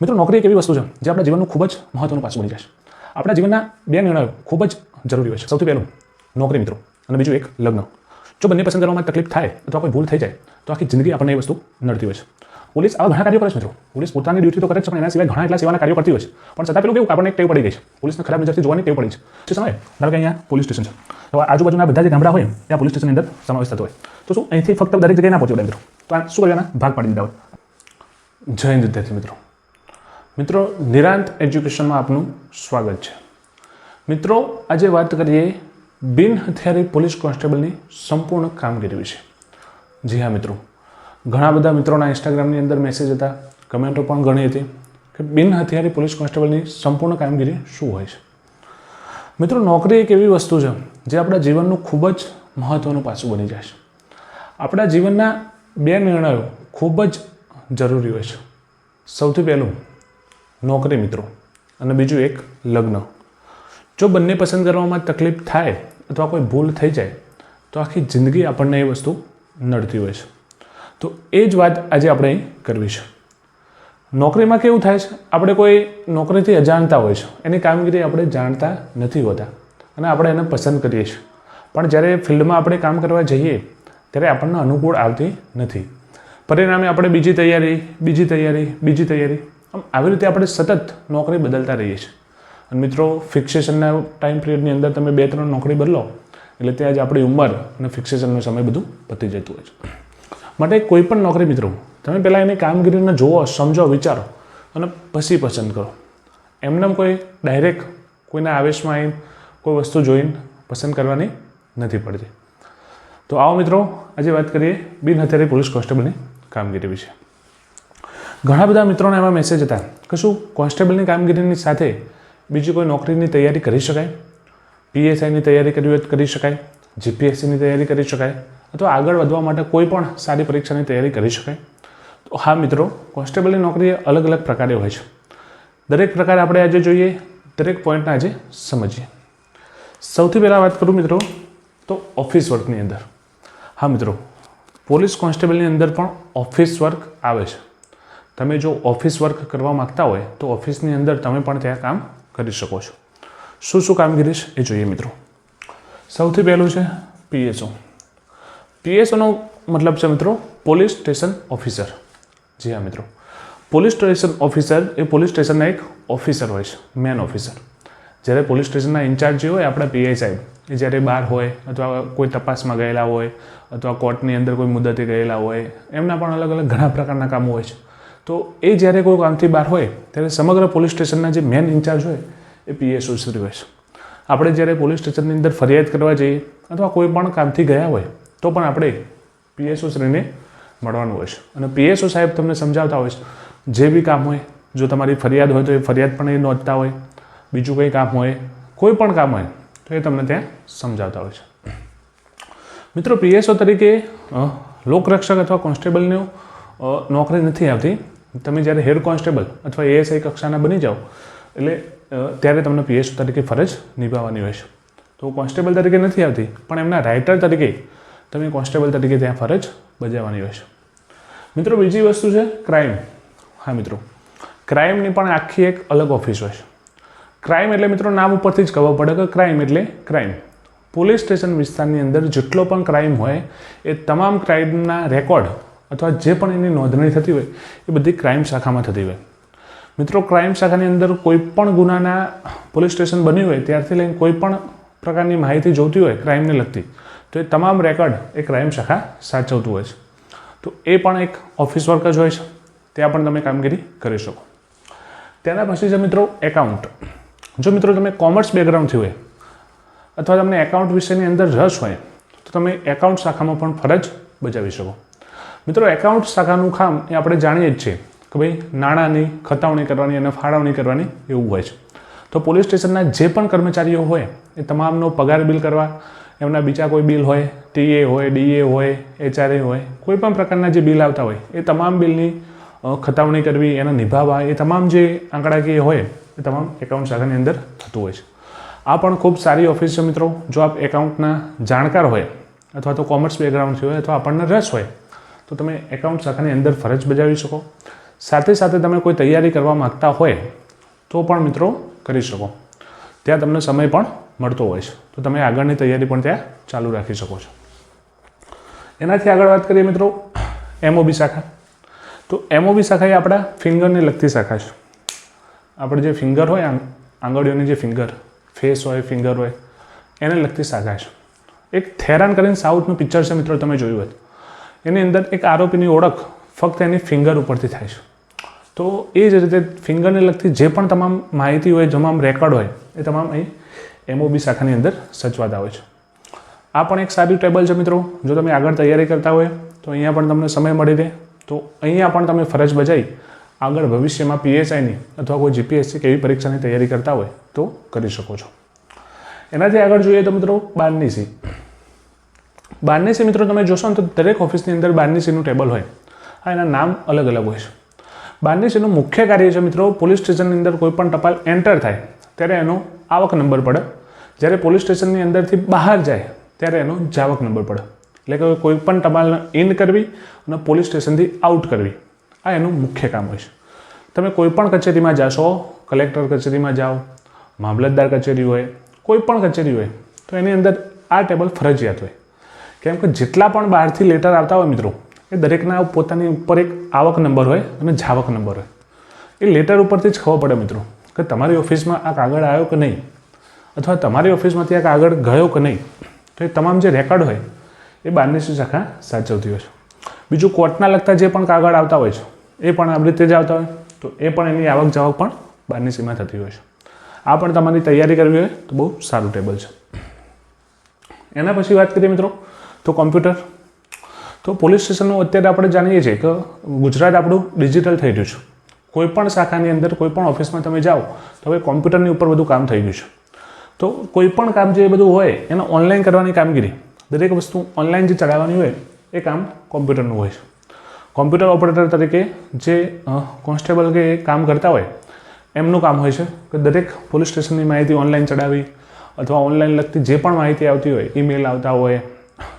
મિત્રો, નોકરી એક એવી વસ્તુ છે જે આપણા જીવનનું ખૂબ જ મહત્વનું પાછું બની જાય છે. આપણા જીવનના બે નિર્ણયો ખૂબ જ જરૂરી હોય છે. સૌથી પહેલું, નોકરી મિત્રો અને બીજું એક, લગ્ન. જો બંને પસંદ કરવામાં તકલીફ થાય અથવા કોઈ ભૂલ થઈ જાય, તો આખી જિંદગી આપણને એ વસ્તુ નડતી હોય છે. પોલીસ આવા ઘણા કાર્યો કરે છે મિત્રો. પોલીસ પોતાની ડ્યુટી તો કરે છે, પણ એના સિવાય ઘણા એટલા સેવાના કાર્યો કરતી હોય છે. પણ છતાં પેલું કેવું, આપણને ટેવ પડી ગઈ છે. પોલીસને ખરાબ નજરથી જોવાની ટેવ પડી છે. જે સમય, ધારો કે અહીંયા પોલીસ સ્ટેશન છે. તો આજુબાજુના બધા જે ગામડા હોય, ત્યાં પોલીસ સ્ટેશનની અંદર સમાવેશ થતો હોય. તો શું, અહીંથી ફક્ત દરેક જગ્યાએ ના પહોંચી વળે મિત્રો. તો આ શું કરવાના? ભાગ પાડી દીધા હોય. જય હિન્દ, વિદ્યાર્થી મિત્રો. મિત્રો, નિરાંત એજ્યુકેશનમાં આપનું સ્વાગત છે. મિત્રો, આજે વાત કરીએ બિન હથિયારી પોલીસ કોન્સ્ટેબલની સંપૂર્ણ કામગીરી વિશે. જી હા, મિત્રો. ઘણા બધા મિત્રોના ઇન્સ્ટાગ્રામની અંદર મેસેજ હતા, કમેન્ટો પણ ઘણી હતી કે બિન હથિયારી પોલીસ કોન્સ્ટેબલની સંપૂર્ણ કામગીરી શું હોય છે. મિત્રો, નોકરી એક એવી વસ્તુ છે જે આપણા જીવનનું ખૂબ જ મહત્ત્વનું પાસું બની જાય છે. આપણા જીવનના બે નિર્ણયો ખૂબ જ જરૂરી હોય છે. સૌથી પહેલું નોકરી મિત્રો. અને બીજું એક લગ્ન. જો બંને પસંદ કરવામાં તકલીફ થાય અથવા કોઈ ભૂલ થઈ જાય, તો આખી જિંદગી આપણને એ વસ્તુ નડતી હોય છે. તો એ જ વાત આજે આપણે કરવી છે. નોકરીમાં કેવું થાય છે? આપણે કોઈ નોકરીથી અજાણતા હોય છે. એની કામગીરી આપણે જાણતા નથી હોતા. અને આપણે એને પસંદ કરીએ છીએ. પણ જ્યારે ફિલ્ડમાં આપણે કામ કરવા જઈએ, ત્યારે આપણને અનુકૂળ આવતી નથી. પરિણામે આપણે બીજી તૈયારી બીજી તૈયારી બીજી તૈયારી આમ આવી રીતે આપણે સતત નોકરી બદલતા રહીએ છીએ. અને મિત્રો ફિક્સેશનના ટાઈમ પિરિયડની અંદર તમે બે ત્રણ નોકરી બદલો, એટલે ત્યાં જ આપણી ઉંમર અને ફિક્સેશનનો સમય બધું પતી જતું હોય છે. માટે કોઈ પણ નોકરી મિત્રો, તમે પહેલાં એની કામગીરીને જુઓ, સમજો, વિચારો, અને પછી પસંદ કરો. એમને કોઈ ડાયરેક્ટ કોઈના આવેશમાં આવીને કોઈ વસ્તુ જોઈને પસંદ કરવાની નથી પડતી. તો આવો મિત્રો, આજે વાત કરીએ બિન હથિયારી પોલીસ કોન્સ્ટેબલની કામગીરી વિશે. ઘણા બધા મિત્રોના એમાં મેસેજ હતા કે શું કોન્સ્ટેબલની કામગીરીની સાથે બીજી કોઈ નોકરીની તૈયારી કરી શકાય? પીએસઆઈની તૈયારી કરવી કરી શકાય. જીપીએસસીની તૈયારી કરી શકાય. અથવા આગળ વધવા માટે કોઈ પણ સારી પરીક્ષાની તૈયારી કરી શકાય. તો હા મિત્રો કોન્સ્ટેબલની નોકરી અલગ અલગ પ્રકારે હોય છે. દરેક પ્રકારે આપણે આજે જોઈએ, દરેક પોઈન્ટને આજે સમજીએ. સૌથી પહેલાં વાત કરું મિત્રો, તો ઓફિસ વર્કની અંદર. હા મિત્રો, પોલીસ કોન્સ્ટેબલની અંદર પણ ઓફિસ વર્ક આવે છે. તમે જો ઓફિસ વર્ક કરવા માગતા હોય, તો ઓફિસની અંદર તમે પણ ત્યાં કામ કરી શકો છો. શું શું કામગીરી છે એ જોઈએ મિત્રો. સૌથી પહેલું છે પીએસઓ. પીએસઓનો મતલબ છે મિત્રો, પોલીસ સ્ટેશન ઓફિસર. જી હા મિત્રો. પોલીસ સ્ટેશન ઓફિસર એ પોલીસ સ્ટેશનના એક ઓફિસર હોય છે, મેન ઓફિસર. જ્યારે પોલીસ સ્ટેશનના ઇન્ચાર્જ જે હોય, આપણા પીઆઈ સાહેબ, એ જ્યારે બહાર હોય અથવા કોઈ તપાસમાં ગયેલા હોય, અથવા કોર્ટની અંદર કોઈ મુદતે ગયેલા હોય, એમના પણ અલગ અલગ ઘણા પ્રકારના કામો હોય છે. તો એ જ્યારે કોઈ કામથી બહાર હોય, ત્યારે સમગ્ર પોલીસ સ્ટેશનના જે મેન ઇન્ચાર્જ હોય, એ પીએસઓ શ્રી હોય છે. આપણે જ્યારે પોલીસ સ્ટેશનની અંદર ફરિયાદ કરવા જઈએ, અથવા કોઈ પણ કામથી ગયા હોય, તો પણ આપણે પીએસઓ શ્રીને મળવાનું હોય છે. અને પીએસઓ સાહેબ તમને સમજાવતા હોય છે, જે બી કામ હોય, જો તમારી ફરિયાદ હોય તો એ ફરિયાદ પણ એ નોંધતા હોય, બીજું કંઈ કામ હોય, કોઈ પણ કામ હોય, તો એ તમને ત્યાં સમજાવતા હોય છે. મિત્રો પીએસઓ તરીકે લોકરક્ષક અથવા કોન્સ્ટેબલની નોકરી નથી આવતી તમે જ્યારે હેડ કોન્સ્ટેબલ અથવા એએસઆઈ કક્ષાના બની જાઓ, એટલે ત્યારે તમને પીએસ તરીકે ફરજ નિભાવવાની હોય છે. તો કોન્સ્ટેબલ તરીકે નથી આવતી, પણ એમના રાઇટર તરીકે તમે કોન્સ્ટેબલ તરીકે ત્યાં ફરજ બજાવવાની હોય છે. મિત્રો, બીજી વસ્તુ છે ક્રાઇમ. હા, મિત્રો. ક્રાઇમની પણ આખી એક અલગ ઓફિસ હોય છે. ક્રાઇમ એટલે, મિત્રો, નામ ઉપરથી જ ખબર પડે કે ક્રાઇમ એટલે ક્રાઇમ. પોલીસ સ્ટેશન વિસ્તારની અંદર જેટલો પણ ક્રાઇમ હોય, એ તમામ ક્રાઇમના રેકોર્ડ અથવા જે પણ એની નોંધણી થતી હોય, એ બધી ક્રાઇમ શાખામાં થતી હોય. મિત્રો ક્રાઇમ શાખાની અંદર કોઈ પણ ગુનાના પોલીસ સ્ટેશન બન્યું હોય, ત્યારથી લઈને કોઈ પણ પ્રકારની માહિતી જોતી હોય ક્રાઇમને લગતી, તો એ તમામ રેકોર્ડ એ ક્રાઇમ શાખા સાચવતું હોય છે. તો એ પણ એક ઓફિસ વર્ક જ હોય છે. ત્યાં પણ તમે કામગીરી કરી શકો. ત્યાર પછી છે મિત્રો એકાઉન્ટ જો મિત્રો તમે કોમર્સ બેકગ્રાઉન્ડથી હોય, અથવા તમને એકાઉન્ટ વિશેની અંદર રસ હોય, તો તમે એકાઉન્ટ શાખામાં પણ ફરજ બજાવી શકો. મિત્રો એકાઉન્ટ શાખાનું કામ એ આપણે જાણીએ જ છીએ કે ભાઈ નાણાંની, ખતાવણી કરવાની અને ફાળવણી કરવાની એવું હોય છે. તો પોલીસ સ્ટેશનના જે પણ કર્મચારીઓ હોય, એ તમામનો પગાર બિલ કરવા, એમના બીજા કોઈ બિલ હોય, ટીએ હોય, ડીએ હોય, એચઆરએ હોય, કોઈ પણ પ્રકારના જે બિલ આવતા હોય, એ તમામ બિલની ખતાવણી કરવી, એના નિભાવવા, એ તમામ જે આંકડાકીય હોય, એ તમામ એકાઉન્ટ શાખાની અંદર થતું હોય છે. આ પણ ખૂબ સારી ઓફિસ છે મિત્રો. જો આપ એકાઉન્ટના જાણકાર હોય, અથવા તો કોમર્સ બેકગ્રાઉન્ડથી હોય, અથવા આપણને રસ હોય તો તમે એકાઉન્ટ શાખાની અંદર ફરજ બજાવી શકો. સાથે સાથે તમે કોઈ તૈયારી કરવા માગતા હોય તો પણ મિત્રો કરી શકો. ત્યાં તમને સમય પણ મળતો હોય છે. તો તમે આગળની તૈયારી પણ ત્યાં ચાલુ રાખી શકો છો. એનાથી આગળ વાત કરીએ મિત્રો એમઓબી શાખા. તો એમઓબી શાખા એ આપણા ફિંગરને લગતી શાખા છે. આપણે જે ફિંગર હોય, આંગ- આંગળીઓની જે ફિંગર, ફેસ હોય, ફિંગર હોય, એને લગતી શાખા છે. એક થેરાન કરીને સાઉથનું પિક્ચર છે મિત્રો, તમે જોયું હોય એની અંદર એક આરોપીની ઓળખ ફક્ત એની ફિંગર ઉપરથી થાય છે. તો એ જ રીતે ફિંગરને લગતી જે પણ તમામ માહિતી હોય તમામ રેકોર્ડ હોય, એ તમામ અહીં એમઓબી શાખાની અંદર સચવાતા હોય છે. આ પણ એક સારી ટેબલ છે મિત્રો. જો તમે આગળ તૈયારી કરતા હોય, તો અહીંયા પણ તમને સમય મળી રહે. તો અહીંયા પણ તમે ફરજ બજાવી આગળ ભવિષ્યમાં પીએસઆઈની અથવા કોઈ જીપીએસસી કે એવી પરીક્ષાની તૈયારી કરતા હોય, તો કરી શકો છો. એનાથી આગળ જોઈએ તો મિત્રો, બારની સી બારની મિત્રો તમે જોશો ને તો દરેક ઓફિસની અંદર બારની સીનું ટેબલ હોય. આ એના નામ અલગ અલગ હોય છે. બારની મુખ્ય કાર્ય છે મિત્રો, પોલીસ સ્ટેશનની અંદર કોઈ પણ ટપાલ એન્ટર થાય, ત્યારે એનો આવક નંબર પડે. જ્યારે પોલીસ સ્ટેશનની અંદરથી બહાર જાય, ત્યારે એનો જાવક નંબર પડે. એટલે કે કોઈ પણ ટપાલને ઇન કરવી અને પોલીસ સ્ટેશનથી આઉટ કરવી, આ એનું મુખ્ય કામ હોય છે. તમે કોઈ પણ કચેરીમાં જાશો, કલેક્ટર કચેરીમાં જાઓ, મામલતદાર કચેરી હોય, કોઈ પણ કચેરી હોય, તો એની અંદર આ ટેબલ ફરજિયાત હોય. કેમ કે જેટલા પણ બહારથી લેટર આવતા હોય મિત્રો, એ દરેકના પોતાની ઉપર એક આવક નંબર હોય અને જાવક નંબર હોય. એ લેટર ઉપરથી જ ખબર પડે મિત્રો, કે તમારી ઓફિસમાં આ કાગળ આવ્યો કે નહીં? અથવા તમારી ઓફિસમાંથી આ કાગળ ગયો કે નહીં? તો એ તમામ જે રેકોર્ડ હોય, એ બારની શાખા સાચવતી હોય છે. બીજું કોર્ટના લગતા જે પણ કાગળ આવતા હોય છે, એ પણ આવી રીતે જ આવતા હોય, તો એ પણ એની આવક જાવક પણ બારની સીમા થતી હોય છે. આ પણ તમારી તૈયારી કરવી હોય તો બહુ સારું ટેબલ છે. એના પછી વાત કરીએ મિત્રો તો કોમ્પ્યુટર તો પોલીસ સ્ટેશનનું અત્યારે આપણે જાણીએ છીએ કે ગુજરાત આપણું ડિજિટલ થઈ ગયું છે. કોઈ પણ શાખાની અંદર, કોઈ પણ ઓફિસમાં તમે જાઓ, તો હવે કોમ્પ્યુટરની ઉપર બધું કામ થઈ ગયું છે. તો કોઈ પણ કામ જે બધું હોય, એને ઓનલાઈન કરવાની કામગીરી, દરેક વસ્તુ ઓનલાઈન જે ચડાવવાની હોય, એ કામ કોમ્પ્યુટરનું હોય છે. કોમ્પ્યુટર ઓપરેટર તરીકે જે કોન્સ્ટેબલ કે કામ કરતા હોય, એમનું કામ હોય છે કે દરેક પોલીસ સ્ટેશનની માહિતી ઓનલાઈન ચડાવી, અથવા ઓનલાઈન લગતી જે પણ માહિતી આવતી હોય ઈમેલ આવતા હોય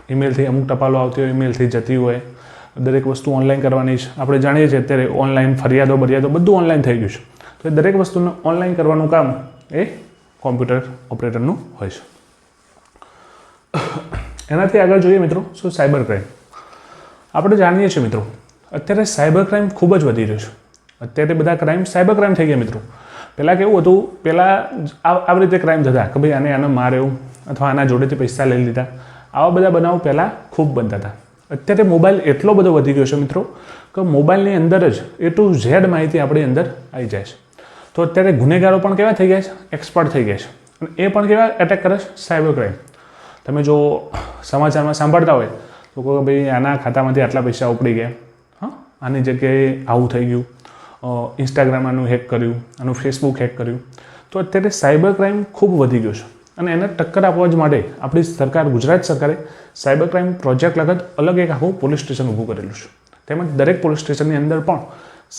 ઈમેલથી અમુક ટપાલો આવતી હોય ઈમેલથી જતી હોય, દરેક વસ્તુ ઓનલાઈન કરવાની છે. આપણે જાણીએ છીએ અત્યારે ઓનલાઈન ફરિયાદો, બરિયાદો બધું ઓનલાઈન થઈ ગયું છે. તો એ દરેક વસ્તુને ઓનલાઈન કરવાનું કામ એ કોમ્પ્યુટર ઓપરેટરનું હોય છે. એનાથી આગળ જોઈએ મિત્રો, શું સાયબર ક્રાઇમ આપણે જાણીએ છીએ મિત્રો, અત્યારે સાયબર ક્રાઇમ ખૂબ જ વધી રહ્યો છે. અત્યારે બધા ક્રાઇમ સાયબર ક્રાઇમ થઈ ગયા મિત્રો. પહેલાં કેવું હતું, પહેલાં આવી રીતે ક્રાઇમ થતા કે ભાઈ આને આને માર્યો, અથવા આના જોડેથી પૈસા લઈ લીધા. આવા બધા બનાવો પહેલાં ખૂબ બનતા હતા. અત્યારે મોબાઈલ એટલો બધો વધી ગયો છે મિત્રો, કે મોબાઈલની અંદર જ એ ટુ ઝેડ માહિતી આપણી અંદર આવી જાય છે. તો અત્યારે ગુનેગારો પણ કેવા થઈ ગયા છે? એક્સપર્ટ થઈ ગયા છે. અને એ પણ કેવા એટેક કરે છે? સાયબર ક્રાઇમ તમે જો સમાચારમાં સાંભળતા હોય, તો કહો ભાઈ, આના ખાતામાંથી આટલા પૈસા ઉપડી ગયા. હા? આની જગ્યાએ આવું થઈ ગયું. ઇન્સ્ટાગ્રામ આનું હેક કર્યું, આનું ફેસબુક હેક કર્યું. તો અત્યારે સાયબર ક્રાઇમ ખૂબ વધી ગયો છે. અને એને ટક્કર આપવા જ માટે આપણી સરકાર, ગુજરાત સરકારે સાયબર ક્રાઇમ પ્રોજેક્ટ લગત અલગ એક આખું પોલીસ સ્ટેશન ઊભું કરેલું છે. તેમજ દરેક પોલીસ સ્ટેશનની અંદર પણ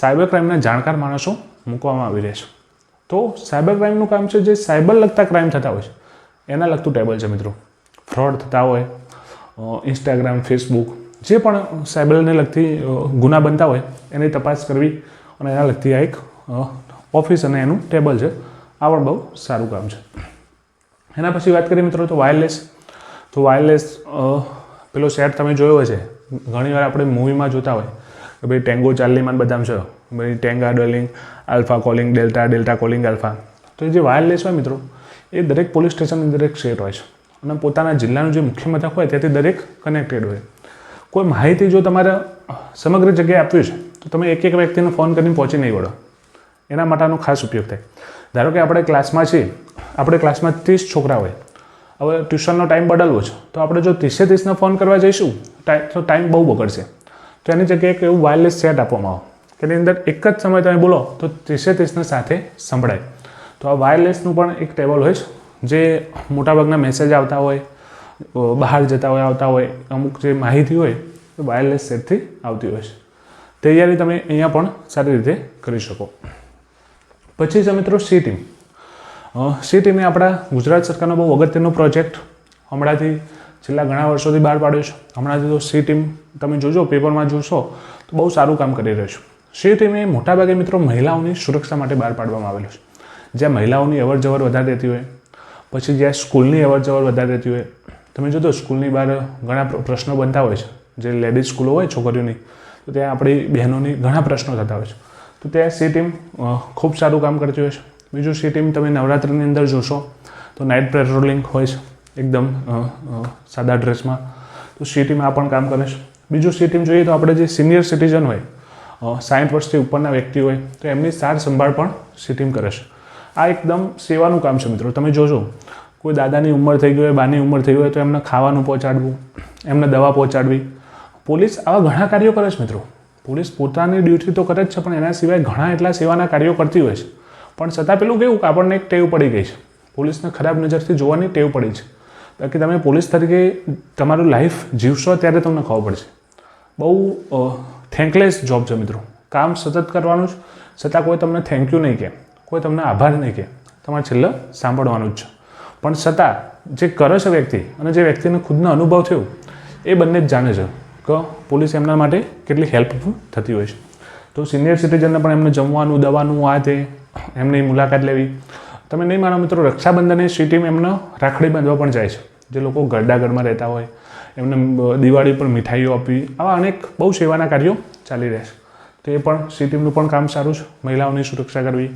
સાયબર ક્રાઇમના જાણકાર માણસો મૂકવામાં આવી રહ્યા છે. તો સાયબર ક્રાઇમનું કામ છે જે સાયબર લગતા ક્રાઇમ થતા હોય છે, એના લગતું ટેબલ છે મિત્રો. ફ્રોડ થતા હોય ઇન્સ્ટાગ્રામ, ફેસબુક, જે પણ સાયબરને લગતી ગુના બનતા હોય, એની તપાસ કરવી અને એના લગતી આ એક ઓફિસ અને એનું ટેબલ છે. આ પણ બહુ સારું કામ છે. એના પછી વાત કરીએ મિત્રો તો વાયરલેસ તો વાયરલેસ પેલો સેટ તમે જોયો હશે. ઘણીવાર આપણે મૂવીમાં જોતા હોય કે ભાઈ ટેંગો ચાર્લીમાં બધામાં છે. ભાઈ ટેંગા ડોલિંગ, alpha calling delta delta calling alpha. તો એ જે વાયરલેસ હોય મિત્રો, એ દરેક પોલીસ સ્ટેશનની દરેક શેર હોય છે. અને પોતાના જિલ્લાનું જે મુખ્ય મથક હોય ત્યાંથી દરેક કનેક્ટેડ હોય. કોઈ માહિતી જો તમારે સમગ્ર જગ્યાએ આપવી છે, તો તમે એક એક વ્યક્તિને ફોન કરીને પહોંચી નહીં વળો. એના માટેનો ખાસ ઉપયોગ થાય. ધારો કે આપણે ક્લાસમાં છીએ, આપણે ક્લાસમાં ત્રીસ છોકરા હોય, હવે ટ્યુશનનો ટાઈમ બદલવો છે, તો આપણે જો ત્રીસે ત્રીસને ફોન કરવા જઈશું, ટાઈ- તો ટાઈમ બહુ બગડશે. તો એની જગ્યાએ એક એવું વાયરલેસ સેટ આપવામાં આવે, કે એની અંદર એક જ સમય તમે બોલો, તો ત્રીસે ત્રીસને સાથે સંભળાય. તો આ વાયરલેસનું પણ એક ટેબલ હોય છે, જે મોટાભાગના મેસેજ આવતા હોય બહાર જતા હોય, આવતા હોય, અમુક જે માહિતી હોય, એ વાયરલેસ સેટથી આવતી હોય છે. તૈયારી તમે અહીંયા પણ સારી રીતે કરી શકો. પછી છે મિત્રો સી ટીમ. સી ટીમે આપણા ગુજરાત સરકારનો બહુ અગત્યનો પ્રોજેક્ટ હમણાંથી છેલ્લા ઘણા વર્ષોથી બહાર પાડ્યો છે. હમણાંથી તો સી ટીમ તમે જોજો, પેપરમાં જોશો, તો બહુ સારું કામ કરી રહ્યું છે. સી ટીમે મોટાભાગે મિત્રો મહિલાઓની સુરક્ષા માટે બહાર પાડવામાં આવેલું છે. જ્યાં મહિલાઓની અવર જવર વધારે રહેતી હોય, પછી જ્યાં સ્કૂલની અવર જવર વધારે રહેતી હોય. તમે જોતો સ્કૂલની બહાર ઘણા પ્રશ્નો બનતા હોય છે. જે લેડીઝ સ્કૂલો હોય છોકરીઓની, તો ત્યાં આપણી બહેનોની ઘણા પ્રશ્નો થતા હોય છે. તો ત્યાં સી ટીમ ખૂબ સારું કામ કરતી હોય છે. બીજું સી ટીમ તમે નવરાત્રિની અંદર જોશો, તો નાઇટ પેટ્રોલિંગ હોય છે, એકદમ સાદા ડ્રેસમાં તો સી આ પણ કામ કરે છે. બીજું સી ટીમ જોઈએ તો આપણે જે સિનિયર સિટીઝન હોય સાઠ વર્ષથી ઉપરના વ્યક્તિ હોય, તો એમની સાર સંભાળ પણ સી ટીમ કરે છે. આ એકદમ સેવાનું કામ છે મિત્રો. તમે જોજો, કોઈ દાદાની ઉંમર થઈ ગઈ હોય, બાની ઉંમર થઈ હોય, તો એમને ખાવાનું પહોંચાડવું, એમને દવા પહોંચાડવી. પોલીસ આવા ઘણા કાર્યો કરે છે મિત્રો. પોલીસ પોતાની ડ્યુટી તો કરે જ છે, પણ એના સિવાય ઘણા એટલા સેવાના કાર્યો કરતી હોય છે. પણ છતાં પેલું કેવું કે આપણને એક ટેવ પડી ગઈ છે. પોલીસને ખરાબ નજરથી જોવાની ટેવ પડી છે. બાકી તમે પોલીસ તરીકે તમારું લાઈફ જીવશો ત્યારે તમને ખબર પડશે. બહુ થેન્કલેસ જોબ છે મિત્રો. કામ સતત કરવાનું જ છતાં કોઈ તમને થેન્ક યુ નહીં કહે. કોઈ તમને આભાર નહીં કહે. તમારે છેલ્લે સાંભળવાનું જ છે. પણ છતાં જે કરે છે વ્યક્તિ અને જે વ્યક્તિને ખુદનો અનુભવ થયો, એ બંને જ જાણે છે. કે પોલીસ એમના માટે કેટલી હેલ્પફુલ થતી હોય છે. તો સિનિયર સિટીઝનને પણ એમને જમવાનું, દવાનું, આ તે એમની મુલાકાત લેવી. તમે નહીં માનો મિત્રો, રક્ષાબંધને સિટીમ એમને રાખડી બાંધવા પણ જાય છે. જે લોકો ગરડાગઢમાં રહેતા હોય, એમને દિવાળી પર મીઠાઈઓ આપવી, આવા અનેક બહુ સેવાના કાર્યો ચાલી રહ્યા છે. તો એ પણ સિટીમનું પણ કામ સારું છે. મહિલાઓની સુરક્ષા કરવી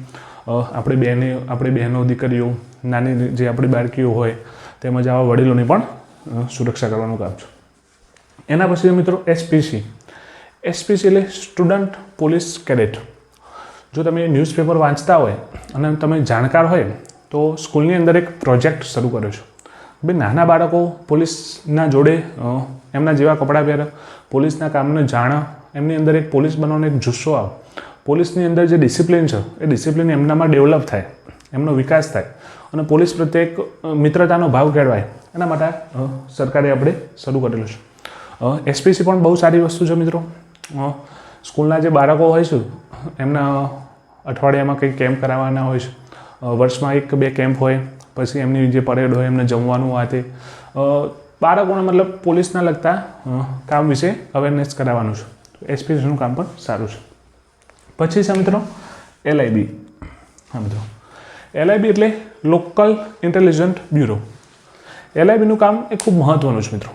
આપણે બહેને, આપણી બહેનો દીકરીઓ, નાની જે આપણી બાળકીઓ હોય, તેમજ આવા વડીલોની પણ સુરક્ષા કરવાનું કામ છે. એના પછી મિત્રો એસપીસી એસપીસી એટલે સ્ટુડન્ટ પોલીસ કેડેટ જો તમે ન્યૂઝપેપર વાંચતા હોય અને તમે જાણકાર હોય, તો સ્કૂલની અંદર એક પ્રોજેક્ટ શરૂ કર્યો છે. ભાઈ નાના બાળકો પોલીસના જોડે એમના જેવા કપડાં પહેરે, પોલીસના કામને જાણે, એમની અંદર એક પોલીસ બનવાનો એક જુસ્સો આવે. પોલીસની અંદર જે ડિસિપ્લિન છે, એ ડિસિપ્લિન એમનામાં ડેવલપ થાય, એમનો વિકાસ થાય અને પોલીસ પ્રત્યે એક મિત્રતાનો ભાવ કેળવાય. એના માટે સરકારે આપણે શરૂ કરેલું છે. એસપીસી પણ બહુ સારી વસ્તુ છે મિત્રો. સ્કૂલના જે બાળકો હોય છે, એમના અઠવાડિયામાં કંઈક કેમ્પ કરાવવાના હોય છે. વર્ષમાં એક બે કેમ્પ હોય, પછી એમની જે પરેડ હોય, એમને જમવાનું આ તે. બાળકોને મતલબ પોલીસના લગતા કામ વિશે અવેરનેસ કરાવવાનું છે. એસપીસીનું કામ પણ સારું છે. પછી છે મિત્રો એલઆઈબી હા મિત્રો. એલઆઈબી એટલે લોકલ ઇન્ટેલિજન્ટ બ્યુરો એલઆઈબીનું કામ એ ખૂબ મહત્ત્વનું છે મિત્રો.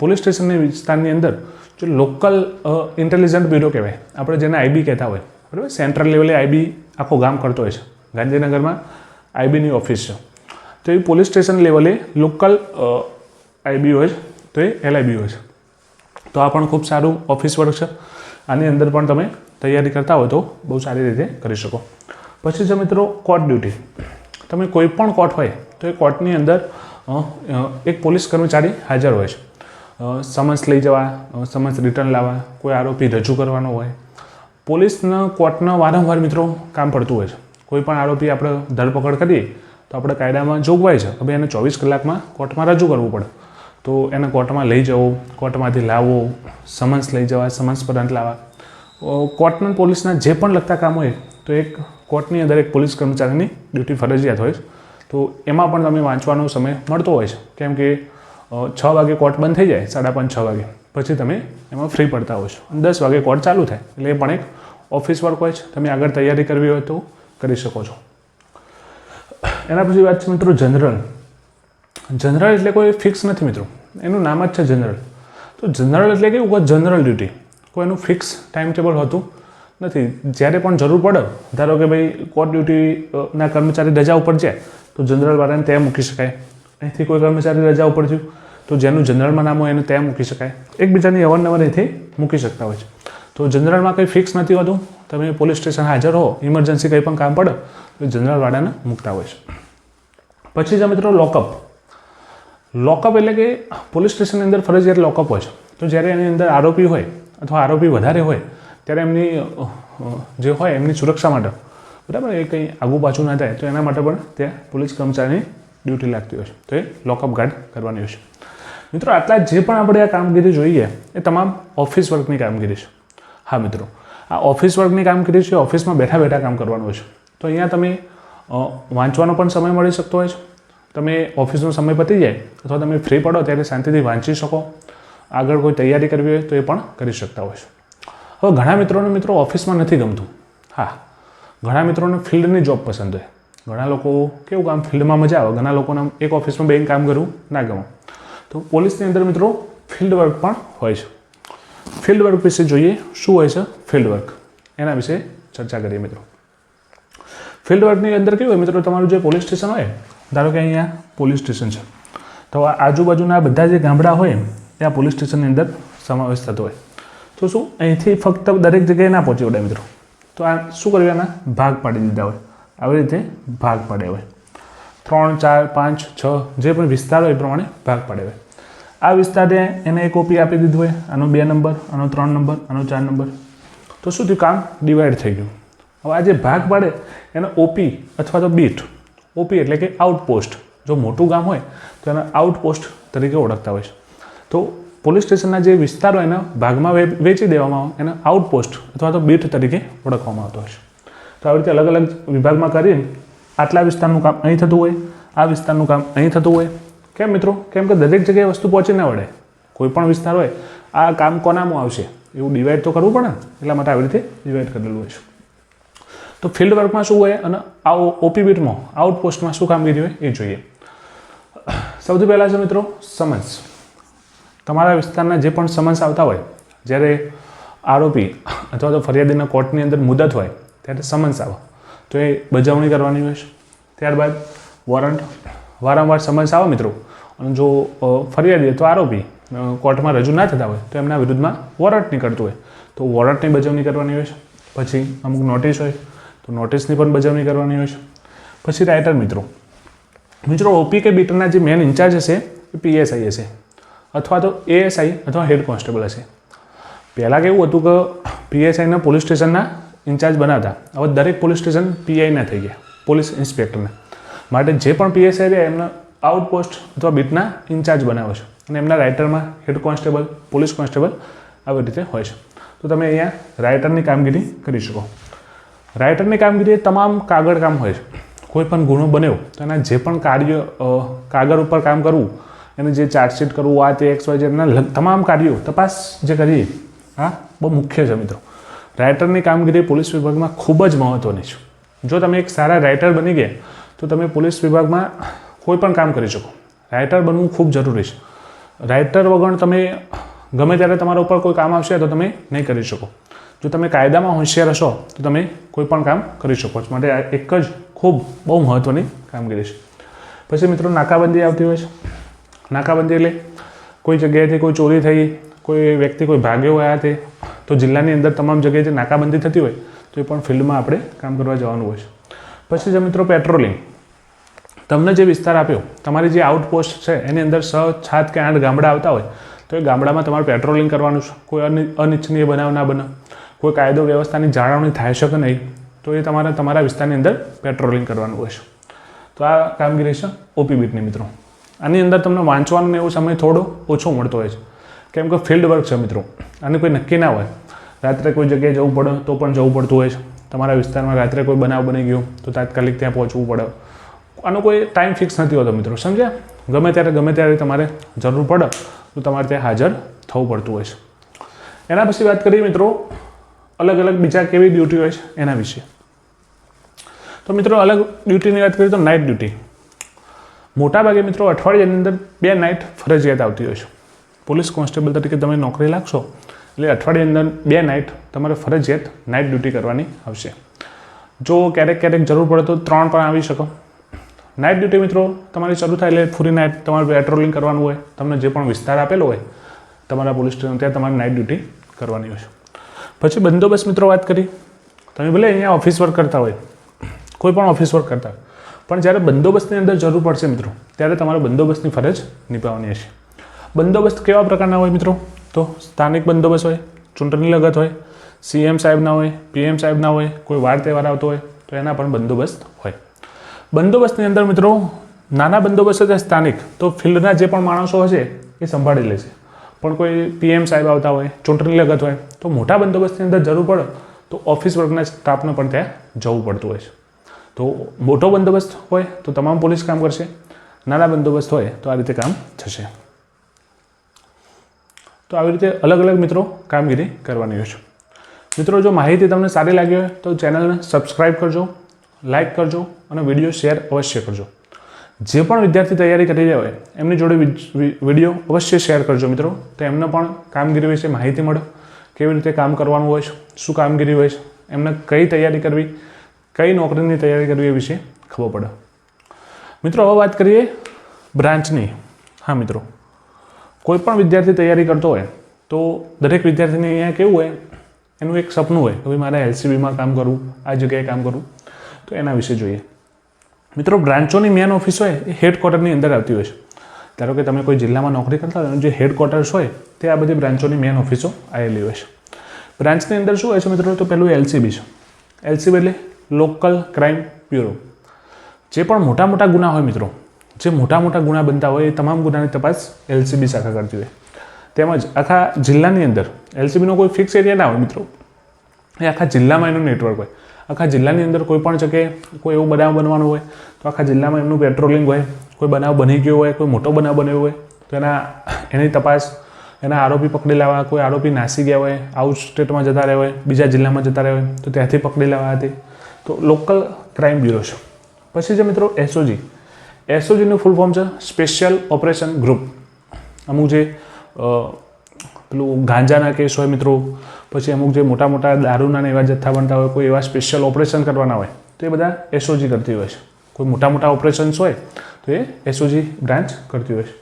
પોલીસ સ્ટેશનની વિસ્તારની અંદર જો લોકલ ઇન્ટેલિજન્ટ બ્યુરો કહેવાય. આપણે જેને આઈબી કહેતા હોય, બરાબર? સેન્ટ્રલ લેવલે આઈબી આખું ગામ કરતો હોય છે. ગાંધીનગરમાં આઈબીની ઓફિસ છે. તો એ પોલીસ સ્ટેશન લેવલે લોકલ આઈબી હોય છે, તો એ એલઆઈબી હોય છે. તો આ પણ ખૂબ સારું ઓફિસ વર્ક છે. આની અંદર પણ તમે તૈયારી કરતા હોય તો બહુ સારી રીતે કરી શકો. પછી છે મિત્રો કોર્ટ ડ્યુટી. તમે કોઈ પણ કોર્ટ હોય, તો એ કોર્ટની અંદર એક પોલીસ કર્મચારી હાજર હોય છે. સમન્સ લઈ જવા સમન્સ રિટર્ન લાવવા, કોઈ આરોપી રજૂ કરવાનો હોય. પોલીસના કોર્ટના વારંવાર મિત્રો કામ પડતું હોય છે. કોઈ પણ આરોપી આપણે ધરપકડ કરીએ, તો આપણે કાયદામાં જોગવાઈ છે. કે ભાઈ એને ચોવીસ કલાકમાં કોર્ટમાં રજૂ કરવું પડે. તો એને કોર્ટમાં લઈ જવો, કોર્ટમાંથી લાવવો, સમન્સ લઈ જવા, સમન્સ પરંત લાવવા. કોર્ટના પોલીસના જે પણ લગતા કામ હોય, તો એક કોર્ટની અંદર એક પોલીસ કર્મચારીની ડ્યુટી ફરજિયાત હોય છે. તો એમાં પણ તમે વાંચવાનો સમય મળતો હોય છે. કેમ કે છ વાગે કોર્ટ બંધ થઈ જાય, સાડા પાંચ, છ વાગે. પછી તમે એમાં ફ્રી પડતા હો છો. દસ વાગે કોર્ટ ચાલુ થાય, એટલે એ પણ એક ઓફિસ વર્ક હોય છે. તમે આગળ તૈયારી કરવી હોય તો કરી શકો છો. એના પછી વાત છે મિત્રો જનરલ જનરલ એટલે કોઈ ફિક્સ નથી મિત્રો. એનું નામ જ છે જનરલ તો જનરલ એટલે કેવું? કે જનરલ ડ્યુટી કોઈ એનું ફિક્સ ટાઈમ ટેબલ હોતું નથી. જ્યારે પણ જરૂર પડે, ધારો કે ભાઈ કોર્ટ ડ્યુટીના કર્મચારી રજા ઉપર છે તો જનરલ વાળાને ત્યાં મૂકી શકાય. અહીંથી કોઈ કર્મચારી રજા ઉપર થયું. તો જેનું જનરલમાં નામ હોય એને ત્યાં મૂકી શકાય. એકબીજાની અવારનવાર અહીંથી મૂકી શકતા હોય છે. તો જનરલમાં કંઈ ફિક્સ નથી હોતું. તમે પોલીસ સ્ટેશન હાજર હો ઇમરજન્સી કંઈ પણ કામ પડે, તો જનરલવાળાને મૂકતા હોય છે. પછી છે મિત્રો લોકઅપ લોકઅપ એટલે કે પોલીસ સ્ટેશનની અંદર ફરજિયાત લોકઅપ હોય છે. તો જ્યારે એની અંદર આરોપી હોય અથવા આરોપી વધારે હોય, ત્યારે એમની જે હોય એમની સુરક્ષા માટે, બરાબર, એ કંઈ આગુ પાછું ના થાય, તો એના માટે પણ ત્યાં પોલીસ કર્મચારીની ડ્યુટી લાગતી હોય છે. તો એ લોકઅપ ગાર્ડ કરવાની હોય છે. મિત્રો, આટલા જે પણ આપણે આ કામગીરી જોઈએ, એ તમામ ઓફિસ વર્કની કામગીરી છે. હા, મિત્રો. આ ઓફિસ વર્કની કામગીરી છે ઓફિસમાં બેઠા બેઠા કામ કરવાનું હોય છે. તો અહીંયા તમે વાંચવાનો પણ સમય મળી શકતો હોય છે. તમે ઓફિસનો સમય પતી જાય, અથવા તમે ફ્રી પડો ત્યારે શાંતિથી વાંચી શકો. આગળ કોઈ તૈયારી કરવી હોય તો એ પણ કરી શકતા હોય છે. હવે ઘણા મિત્રોને મિત્રો ઓફિસમાં નથી ગમતું. હા, ઘણા મિત્રોને ફિલ્ડની જોબ પસંદ હોય. ઘણા લોકો કેવું કામ ફિલ્ડમાં મજા આવે. ઘણા લોકોને એક ઓફિસમાં બેન કામ કરવું ના ગમે. તો પોલીસની અંદર મિત્રો ફિલ્ડ વર્ક પણ હોય છે. ફિલ્ડ વર્ક વિશે જોઈએ, શું હોય છે ફિલ્ડ વર્ક? એના વિશે ચર્ચા કરીએ મિત્રો. ફિલ્ડ વર્કની અંદર કેવું હોય મિત્રો, તમારું જે પોલીસ સ્ટેશન હોય, ધારો કે અહીંયા પોલીસ સ્ટેશન છે. તો આજુબાજુના બધા જે ગામડા હોય, ત્યાં પોલીસ સ્ટેશનની અંદર સમાવેશ થતો હોય. તો શું અહીંથી ફક્ત દરેક જગ્યાએ ના પહોંચી વળે મિત્રો? તો આ શું કર્યું? એના ભાગ પાડી દીધા હોય. આવી રીતે ભાગ પડે હોય ત્રણ, ચાર, પાંચ, છ, જે પણ વિસ્તાર હોય એ પ્રમાણે ભાગ પડે હોય આ વિસ્તારે એને એક ઓપી આપી દીધું હોય. આનો બે નંબર, આનો ત્રણ નંબર, આનો ચાર નંબર. તો શું થયું? કામ ડિવાઈડ થઈ ગયું. હવે આ જે ભાગ પાડે, એને ઓપી અથવા તો બીટ, ઓપી એટલે કે આઉટપોસ્ટ જો મોટું ગામ હોય, તો એને આઉટપોસ્ટ તરીકે ઓળખતા હોય છે. તો પોલીસ સ્ટેશનના જે વિસ્તાર હોય એના ભાગમાં વેચી દેવામાં આવે, એને આઉટપોસ્ટ અથવા તો બીટ તરીકે ઓળખવામાં આવતો હોય છે. તો આવી રીતે અલગ અલગ વિભાગમાં કરીને આટલા વિસ્તારનું કામ અહીં થતું હોય, આ વિસ્તારનું કામ અહીં થતું હોય. કેમ મિત્રો? કેમ કે દરેક જગ્યાએ વસ્તુ પહોંચી ના વળે. કોઈ પણ વિસ્તાર હોય, આ કામ કોનામાં આવશે? એવું ડિવાઈડ તો કરવું પડે એટલા માટે આવી રીતે ડિવાઈડ કરેલું હોય છે. તો ફિલ્ડ વર્કમાં શું હોય અને આ ઓપી બીટમાં આઉટપોસ્ટમાં શું કામગીરી હોય એ જોઈએ. સૌથી પહેલાં છે મિત્રો સમન્સ તમારા વિસ્તારના જે પણ સમન્સ આવતા હોય, જ્યારે આરોપી અથવા તો ફરિયાદીના કોર્ટની અંદર મુદત હોય ત્યારે સમન્સ આવે. તો એ બજાવણી કરવાની હોય છે. ત્યારબાદ વોરંટ વારંવાર સમન્સ આવે મિત્રો. અને જો ફરિયાદી તો આરોપી કોર્ટમાં રજૂ ના થતા હોય તો એમના વિરુદ્ધમાં વોરંટ નીકળતું હોય. તો વોરંટની બજવણી કરવાની હોય છે. પછી અમુક નોટિસ હોય તો નોટિસની પણ બજવણી કરવાની હોય છે. પછી રાઇટર મિત્રો. મિત્રો ઓપી કે બીટરના જે મેન ઇન્ચાર્જ હશે એ પીએસઆઈ હશે. અથવા તો એએસઆઈ અથવા હેડ કોન્સ્ટેબલ હશે. પહેલાં કેવું હતું કે પીએસઆઈના પોલીસ સ્ટેશનના ઇન્ચાર્જ બનાવતા. હવે દરેક પોલીસ સ્ટેશન પીઆઈના થઈ ગયા, પોલીસ ઇન્સ્પેક્ટરને. માટે જે પણ પીએસઆઈ રહ્યા એમને આઉટપોસ્ટ અથવા બીટના ઇન્ચાર્જ બનાવે છે. અને એમના રાઇટરમાં હેડ કોન્સ્ટેબલ, પોલીસ કોન્સ્ટેબલ આવી રીતે હોય છે. તો તમે અહીંયા રાઇટરની કામગીરી કરી શકો. રાઇટરની કામગીરી તમામ કાગળ કામ હોય છે. કોઈ પણ ગુનો બન્યો તો એના જે પણ કાર્ય કાગળ ઉપર કામ કરવું, એને જે ચાર્જશીટ કરવું, આ તે એક્સ વાય જેના તમામ કાર્યો તપાસ જે કરીએ. આ બહુ મુખ્ય છે મિત્રો. રાઇટરની કામગીરી પોલીસ વિભાગમાં ખૂબ જ મહત્ત્વની છે. જો તમે એક સારા રાઇટર બની ગયા, તો તમે પોલીસ વિભાગમાં કોઈ પણ કામ કરી શકો. રાઇટર બનવું ખૂબ જરૂરી છે. રાઇટર વગર તમે ગમે ત્યારે તમારા ઉપર કોઈ કામ આવશે તો તમે નહીં કરી શકો. જો તમે કાયદામાં હોશિયાર હશો, તો તમે કોઈ પણ કામ કરી શકો. છો માટે આ એક જ ખૂબ બહુ મહત્ત્વની કામગીરી છે. પછી મિત્રો, નાકાબંધી આવતી હોય છે. નાકાબંધી એટલે કોઈ જગ્યાએથી કોઈ ચોરી થઈ કોઈ વ્યક્તિ કોઈ ભાગ્યો આ તે, તો જિલ્લાની અંદર તમામ જગ્યાએ જે નાકાબંધી થતી હોય, તો એ પણ ફિલ્ડમાં આપણે કામ કરવા જવાનું હોય છે. પછી છે મિત્રો પેટ્રોલિંગ. તમને જે વિસ્તાર આપ્યો, તમારી જે આઉટપોસ્ટ છે, એની અંદર છ, સાત કે આઠ ગામડા આવતા હોય, તો એ ગામડામાં તમારે પેટ્રોલિંગ કરવાનું છે. કોઈ અનિ- અનિચ્છનીય બનાવ ના બને, કોઈ કાયદો વ્યવસ્થાની જાળવણી થાય છે કે નહીં, તો એ તમારે તમારા વિસ્તારની અંદર પેટ્રોલિંગ કરવાનું હોય છે. તો આ કામગીરી છે ઓપી બીટની મિત્રો. આની અંદર તમને વાંચવાનો એવો સમય થોડો ઓછો મળતો હોય છે. કેમ કે ફિલ્ડ વર્ક છે મિત્રો. અને કોઈ નક્કી ના હોય. રાત્રે કોઈ જગ્યાએ જવું પડે, તો પણ જવું પડતું હોય છે. તમારા વિસ્તારમાં રાત્રે કોઈ બનાવ બની ગયો, તો તાત્કાલિક ત્યાં પહોંચવું પડે. આનો કોઈ ટાઈમ ફિક્સ નથી હોતો મિત્રો, સમજ્યા? ગમે ત્યારે ગમે ત્યારે તમારે જરૂર પડે, તો તમારે ત્યાં હાજર થવું પડતું હોય છે. એના પછી વાત કરીએ મિત્રો, અલગ અલગ બીજા કેવી ડ્યુટી હોય છે, એના વિશે. તો મિત્રો, અલગ ડ્યુટીની વાત કરીએ તો નાઇટ ડ્યુટી મોટાભાગે મિત્રો, અઠવાડિયાની અંદર બે નાઇટ ફરજિયાત આવતી હોય છે. પોલીસ કોન્સ્ટેબલ તરીકે તમે નોકરી લાગશો, એટલે અઠવાડિયાની અંદર બે નાઇટ તમારે ફરજિયાત નાઇટ ડ્યુટી કરવાની આવશે. જો ક્યારેક ક્યારેક જરૂર પડે તો ત્રણ પણ આવી શકો. નાઇટ ડ્યુટી મિત્રો, તમારી શરૂ થાય એટલે પૂરી નાઇટ તમારે પેટ્રોલિંગ કરવાનું હોય, તમને જે પણ વિસ્તાર આપેલો હોય, તમારા પોલીસ સ્ટેશન ત્યાં તમારે નાઇટ ડ્યુટી કરવાની હોય પછી બંદોબસ્ત મિત્રો વાત કરી. તમે ભલે અહીંયા ઓફિસ વર્ક કરતા હોય, કોઈ પણ ઓફિસ વર્ક કરતા પણ જ્યારે બંદોબસ્તની અંદર જરૂર પડશે મિત્રો, ત્યારે તમારે બંદોબસ્તની ફરજ નિભાવવાની હશે. બંદોબસ્ત કેવા પ્રકારના હોય મિત્રો? તો સ્થાનિક બંદોબસ્ત હોય, ચૂંટણી લગત હોય સીએમ સાહેબના હોય પીએમ સાહેબના હોય, કોઈ વાર તહેવાર આવતો હોય, તો એના પણ બંદોબસ્ત હોય. બંદોબસ્તની અંદર મિત્રો, નાના બંદોબસ્ત છે સ્થાનિક, તો ફિલ્ડના જે પણ માણસો હશે, એ સંભાળી લેશે. પણ કોઈ પીએમ સાહેબ આવતા હોય, ચૂંટણી લગત હોય, તો મોટા બંદોબસ્તની અંદર જરૂર પડે, તો ઓફિસ વર્કના સ્ટાફને પણ ત્યાં જવું પડતું હોય છે. તો મોટો બંદોબસ્ત હોય, તો તમામ પોલીસ કામ કરશે. નાના બંદોબસ્ત હોય, તો આ રીતે કામ થશે. તો આવી રીતે અલગ અલગ મિત્રો કામગીરી કરવાની હોય છે. મિત્રો, જો માહિતી તમને સારી લાગી હોય તો ચેનલને સબસ્ક્રાઈબ કરજો, લાઇક કરજો અને વીડિયો શેર અવશ્ય કરજો. જે પણ વિદ્યાર્થી તૈયારી કરી રહ્યા હોય, એમની જોડે વીડિયો અવશ્ય શેર કરજો મિત્રો, તો એમને પણ કામગીરી વિશે માહિતી મળે. કેવી રીતે કામ કરવાનું હોય છે, શું કામગીરી હોય છે, એમને કઈ તૈયારી કરવી, કઈ નોકરીની તૈયારી કરવી એ વિશે ખબર પડે. મિત્રો, હવે વાત કરીએ બ્રાન્ચની હા મિત્રો. કોઈ પણ વિદ્યાર્થી તૈયારી કરતો હોય, તો દરેક વિદ્યાર્થીને અહીંયા કેવું હોય, એનું એક સપનું હોય કે ભાઈ મારે એલસીબીમાં કામ કરવું, આ જગ્યાએ કામ કરવું, તો એના વિશે જોઈએ. મિત્રો, બ્રાન્ચોની મેન ઓફિસ હોય એ હેડક્વાર્ટરની અંદર આવતી હોય છે. ધારો કે તમે કોઈ જિલ્લામાં નોકરી કરતા હોય જે હેડક્વાર્ટર્સ હોય, તે આ બધી બ્રાન્ચોની મેન ઓફિસો આવેલી હોય છે. બ્રાન્ચની અંદર શું હોય છે મિત્રો, તો પહેલું એલસીબી છે. એલસીબી એટલે લોકલ ક્રાઇમ બ્યુરો જે પણ મોટા મોટા ગુના હોય મિત્રો જે મોટા મોટા ગુના બનતા હોય એ તમામ ગુનાની તપાસ એલસીબી શાખા કરતી હોય. તેમજ આખા જિલ્લાની અંદર એલસીબીનો કોઈ ફિક્સ એરિયા ના હોય મિત્રો. એ આખા જિલ્લામાં એનું નેટવર્ક હોય. આખા જિલ્લાની અંદર કોઈ પણ જગ્યાએ કોઈ એવો બનાવ બનવાનો હોય, તો આખા જિલ્લામાં એમનું પેટ્રોલિંગ હોય, કોઈ બનાવ બની ગયો હોય, કોઈ મોટો બનાવ બન્યો હોય, તો એના, એની તપાસ, એના આરોપી પકડી લાવવા કોઈ આરોપી નાસી ગયા હોય આઉટ સ્ટેટમાં જતા રહ્યા હોય, બીજા જિલ્લામાં જતા રહ્યા હોય, તો ત્યાંથી પકડી લાવવા હતી. તો લોકલ ક્રાઇમ બ્યુરો છે. પછી છે મિત્રો એસઓજી એસઓજીનું ફૂલ ફોર્મ છે. સ્પેશિયલ ઓપરેશન ગ્રુપ અમુક જે પેલું ગાંજાના કેસ હોય મિત્રો, પછી અમુક જે મોટા મોટા દારૂના એવા જથ્થા બનતા હોય, કોઈ એવા સ્પેશિયલ ઓપરેશન કરવાના હોય, તો એ બધા એસઓજી કરતી હોય છે. કોઈ મોટા મોટા ઓપરેશન્સ હોય, તો એ એસઓજી બ્રાન્ચ કરતી હોય છે.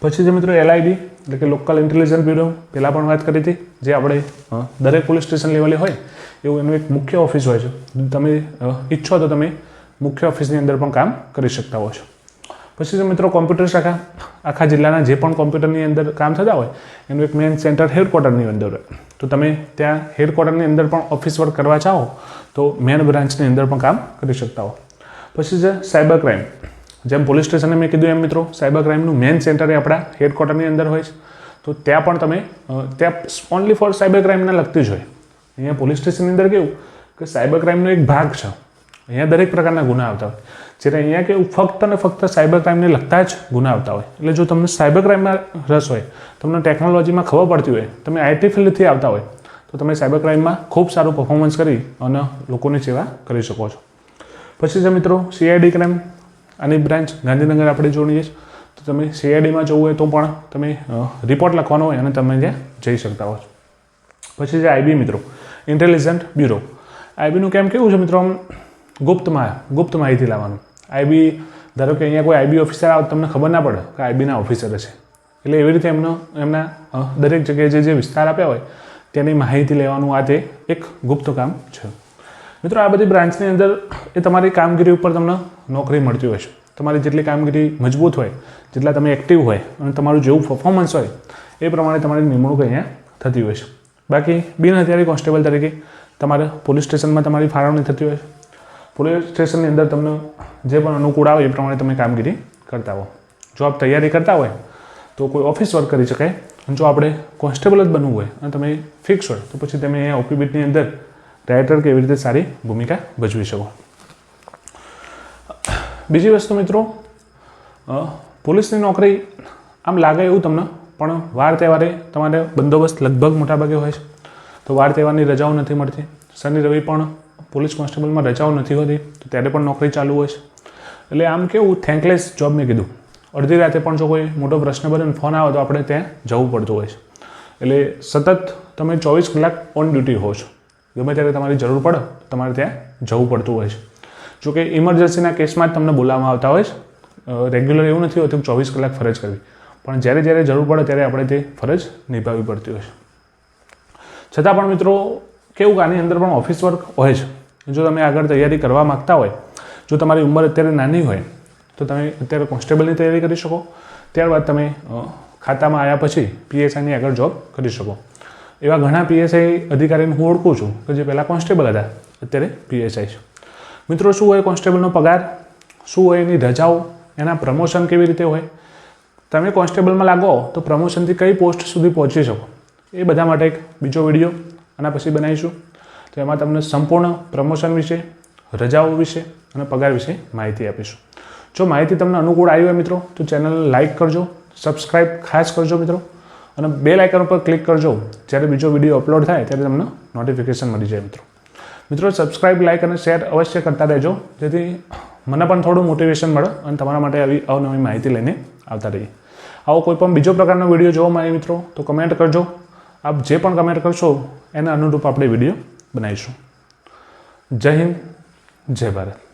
પછી જે મિત્રો એલઆઈબી એટલે કે લોકલ ઇન્ટેલિજન્સ બ્યુરો પહેલાં પણ વાત કરી હતી, જે આપણે દરેક પોલીસ સ્ટેશન લેવલે હોય, એવું એનું એક મુખ્ય ઓફિસ હોય છે. તમે ઈચ્છો તો તમે મુખ્ય ઓફિસની અંદર પણ કામ કરી શકતા હો છો. પછી જો મિત્રો કોમ્પ્યુટર શાખા, આખા જિલ્લાના જે પણ કોમ્પ્યુટરની અંદર કામ થતા હોય, એનું એક મેઇન સેન્ટર હેડક્વાર્ટરની અંદર હોય. તો તમે ત્યાં હેડક્વાર્ટરની અંદર પણ ઓફિસ વર્ક કરવા ચાહો, તો મેન બ્રાન્ચની અંદર પણ કામ કરી શકતા હો. પછી છે સાયબર ક્રાઇમ જેમ પોલીસ સ્ટેશને મેં કીધું એમ મિત્રો સાયબર ક્રાઇમનું મેઇન સેન્ટર એ આપણા હેડક્વાર્ટરની અંદર હોય છે. તો ત્યાં પણ તમે ત્યાં ઓનલી ફોર સાયબર ક્રાઇમને લગતી જ હોય. અહીંયા પોલીસ સ્ટેશનની અંદર કેવું કે સાયબર ક્રાઇમનો એક ભાગ છે. અહીંયા દરેક પ્રકારના ગુના આવતા હોય. જ્યારે અહીંયા કેવું ફક્ત અને ફક્ત સાયબર ક્રાઇમને લગતા જ ગુના આવતા હોય. એટલે જો તમને સાયબર ક્રાઇમમાં રસ હોય, તમને ટેકનોલોજીમાં ખબર પડતી હોય, તમે આઈટી ફિલ્ડથી આવતા હોય, તો તમે સાયબર ક્રાઇમમાં ખૂબ સારું પરફોર્મન્સ કરી અને લોકોની સેવા કરી શકો છો. પછી છે મિત્રો સીઆઈડી ક્રાઇમ આની બ્રાન્ચ ગાંધીનગર આપણે જોડીએ તો તમે સીઆઈડીમાં જવું હોય તો પણ તમે રિપોર્ટ લખવાનો હોય અને તમે ત્યાં જઈ શકતા હો છો. પછી છે આઈબી મિત્રો ઇન્ટેલિજન્ટ બ્યુરો આઈબીનું કેમ કેવું છે મિત્રો? આમ ગુપ્તમાં ગુપ્ત માહિતી લાવવાનું. આઈબી ધારો કે અહીંયા કોઈ આઈબી ઓફિસર આવે તમને ખબર ના પડે કે આઈબીના ઓફિસર છે. એટલે એવી રીતે એમનો એમના દરેક જગ્યાએ જે જે વિસ્તાર આપ્યા હોય, તેની માહિતી લેવાનું આ તે એક ગુપ્ત કામ છે. મિત્રો, આ બધી બ્રાન્ચની અંદર એ તમારી કામગીરી ઉપર તમને નોકરી મળતી હોય છે. તમારી જેટલી કામગીરી મજબૂત હોય, જેટલા તમે એક્ટિવ હોય અને તમારું જેવું પરફોર્મન્સ હોય, એ પ્રમાણે તમારી નિમણૂક અહીંયા થતી હોય છે. બાકી બિન હથિયારી કોન્સ્ટેબલ તરીકે તમારે પોલીસ સ્ટેશનમાં તમારી ફાળવણી થતી હોય છે. પોલીસ સ્ટેશનની અંદર તમને જે પણ અનુકૂળ આવે એ પ્રમાણે તમે કામગીરી કરતા હો. જો આપ તૈયારી કરતા હોય તો કોઈ ઓફિસ વર્ક કરી શકાય. અને જો આપણે કોન્સ્ટેબલ જ બનવું હોય અને તમે ફિક્સ હોય, તો પછી તમે અહીંયા ઓપીબીટની અંદર રાઇટર કેવી રીતે સારી ભૂમિકા ભજવી શકો. બીજી વસ્તુ મિત્રો પોલીસની નોકરી આમ લાગે એવું તમને, પણ વાર તહેવારે તમારે બંદોબસ્ત લગભગ મોટાભાગે હોય છે. તો વાર તહેવારની રજાઓ નથી મળતી. શનિ રવિ પણ પોલીસ કોન્સ્ટેબલમાં રજાઓ નથી હોતી, તો ત્યારે પણ નોકરી ચાલુ હોય છે. એટલે આમ કેવું થેન્કલેસ જોબ મેં કીધું. અડધી રાતે પણ જો કોઈ મોટો પ્રશ્ન બને ફોન આવે તો આપણે ત્યાં જવું પડતું હોય છે. એટલે સતત તમે ચોવીસ કલાક ઓન ડ્યુટી હો છો. ગમે ત્યારે તમારી જરૂર પડે, તમારે ત્યાં જવું પડતું હોય છે. જો કે ઇમરજન્સીના કેસમાં જ તમને બોલાવવામાં આવતા હોય છે. રેગ્યુલર એવું નથી હોતું ચોવીસ કલાક ફરજ કરવી. પણ જ્યારે જ્યારે જરૂર પડે ત્યારે આપણે તે ફરજ નિભાવવી પડતી હોય છે. છતાં પણ મિત્રો, કેવું કે આની અંદર પણ ઓફિસ વર્ક હોય છે. જો તમે આગળ તૈયારી કરવા માગતા હોય, જો તમારી ઉંમર અત્યારે નાની હોય, તો તમે અત્યારે કોન્સ્ટેબલની તૈયારી કરી શકો. ત્યારબાદ તમે ખાતામાં આવ્યા પછી પીએસઆઈની આગળ જોબ કરી શકો. એવા ઘણા પીએસઆઈ અધિકારીને હું ઓળખું છું કે જે પહેલાં કોન્સ્ટેબલ હતા, અત્યારે પીએસઆઈ છે. મિત્રો, શું હોય કોન્સ્ટેબલનો પગાર? શું હોય એની રજાઓ? એના પ્રમોશન કેવી રીતે હોય? તમે કોન્સ્ટેબલમાં લાગો તો પ્રમોશનથી કઈ પોસ્ટ સુધી પહોંચી શકો. એ બધા માટે એક બીજો વીડિયો, આના પછી બનાવીશું. તો એમાં તમને સંપૂર્ણ પ્રમોશન વિશે, રજાઓ વિશે અને પગાર વિશે માહિતી આપીશું. જો માહિતી તમને અનુકૂળ આવી હોય મિત્રો, તો ચેનલને લાઇક કરજો, સબસ્ક્રાઇબ ખાસ કરજો મિત્રો, અને બે લાઇકન ઉપર ક્લિક કરજો. જ્યારે બીજો વીડિયો અપલોડ થાય ત્યારે તમને નોટિફિકેશન મળી જાય મિત્રો. મિત્રો, સબસ્ક્રાઇબ લાઇક અને શેર અવશ્ય કરતા રહેજો. જેથી મને પણ થોડું મોટિવેશન મળે અને તમારા માટે આવી અવનવી માહિતી લઈને આવતા રહીએ. આવો કોઈ પણ બીજો પ્રકારનો વીડિયો જોવા માંગે મિત્રો, તો કમેન્ટ કરજો. આપ જે પણ કમેન્ટ કરશો, એના અનુરૂપ આપણે વીડિયો બનાવીશું. જય હિન્દ જય ભારત.